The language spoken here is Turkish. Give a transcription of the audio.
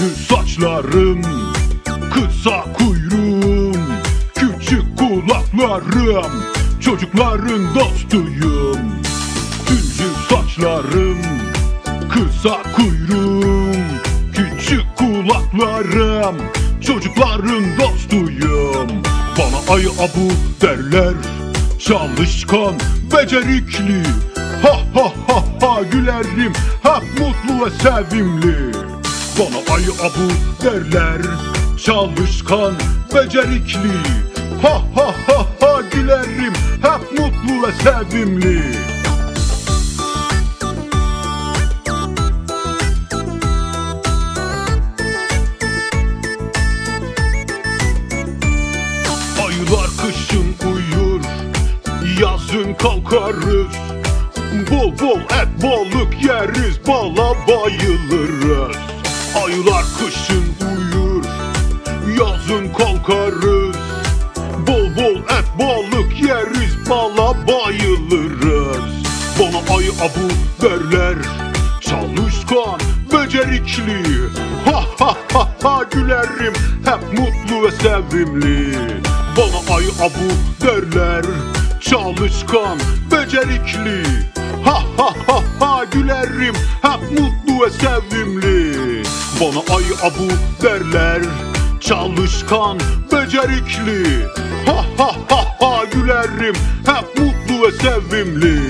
Tüllü saçlarım Kısa kuyruğum Küçük kulaklarım Çocukların dostuyum. Tüllü saçlarım Kısa kuyruğum Küçük kulaklarım Çocukların dostuyum. Bana ayı abu derler Çalışkan, becerikli. Ha ha ha ha gülerim Hep mutlu ve sevimli Bana ayı abu derler Çalışkan, becerikli. Ha ha ha ha gülerim Hep mutlu ve sevimli. Ayılar kışın uyur Yazın kalkarız. Bol bol et balık yeriz Bala bayılırız Ayılar kışın uyur Yazın kalkarız. Bol bol et balık yeriz Bala bayılırız. Bana ayı abu derler Çalışkan, becerikli. Ha ha ha ha gülerim Hep mutlu ve sevimli. Bana ayı abu derler Çalışkan, becerikli. Ha ha ha ha gülerim Hep mutlu ve sevimli Bana ayı abu derler Çalışkan, becerikli. Ha ha ha ha gülerim. Hep mutlu ve sevimli